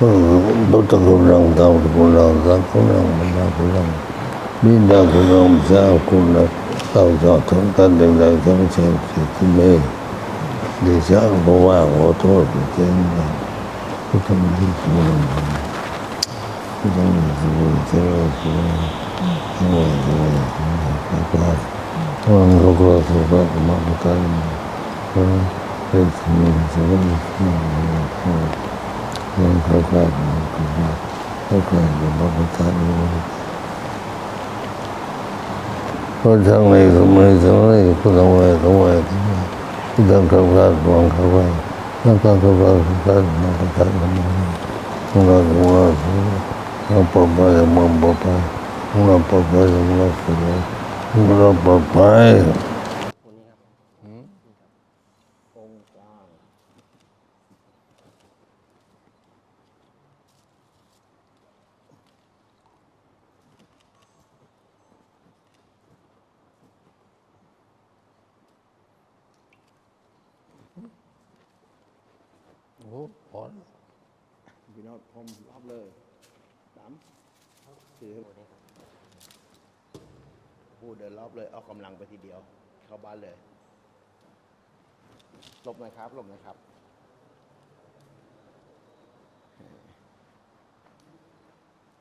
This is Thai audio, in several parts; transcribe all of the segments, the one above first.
บุตรรังดาวรุ่งรังดาวคุณรังมีนาคุณรังมีนาคุณรังสาวคุ nên khởi khai của một cực lạc khởi khai của một cực lạc như vậy này không này thằng này không thằng này không này cái thằng khởi khai của một khai nó có khởi khai khởi khai nó khai của một không là cũng là không bapa là mầm bapa không โอ้โหพอแพี่น้องพร้อมรอบเลยสามสี่พูดเดินรอบเลย เอากำลังไปทีเดียว เข้าบ้านเลยหลบหน่อยครับหลบหน่อยครับ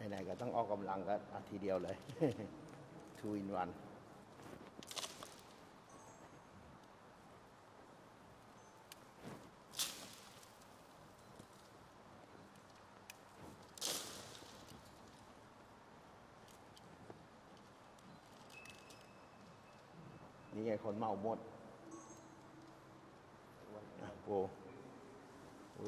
ไหนๆก็ต้องออกกำลังกันทีเดียวเลย two in one นี่ไงคนเมาหมดโอ้โห